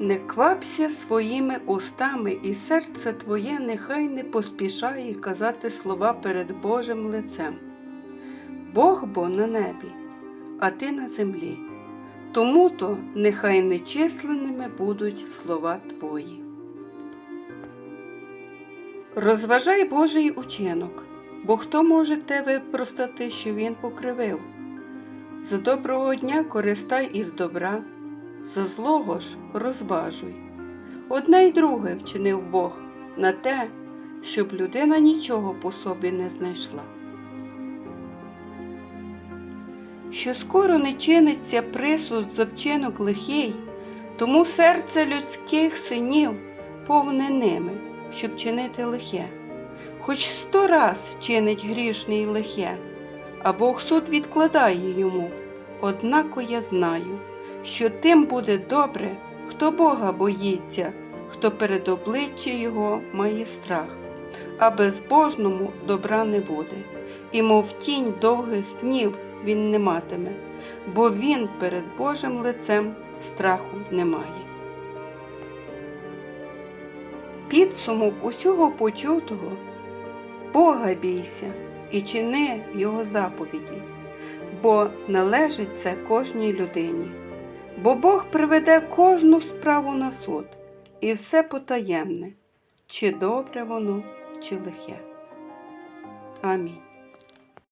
Не квапся своїми устами, і серце твоє нехай не поспішає казати слова перед Божим лицем. Бог бо на небі, а ти на землі. Тому то нехай нечисленними будуть слова твої. Розважай Божий учинок, бо хто може те випростати, що він покривив? За доброго дня користай із добра, за злого ж розважуй. Одне й друге вчинив Бог на те, щоб людина нічого по собі не знайшла. Що скоро не чиниться присуд за вчинок лихий, тому серце людських синів повне ними, щоб чинити лихе. Хоч сто раз чинить грішний лихе, а Бог суд відкладає йому. Однако я знаю, що тим буде добре, хто Бога боїться, хто перед обличчя Його має страх, а безбожному добра не буде, і мов тінь довгих днів він не матиме, бо він перед Божим лицем страху не має. Підсумок усього почутого Бога бійся і чини Його заповіді, бо належить це кожній людині. Бо Бог приведе кожну справу на суд, і все потаємне, чи добре воно, чи лихе. Амінь.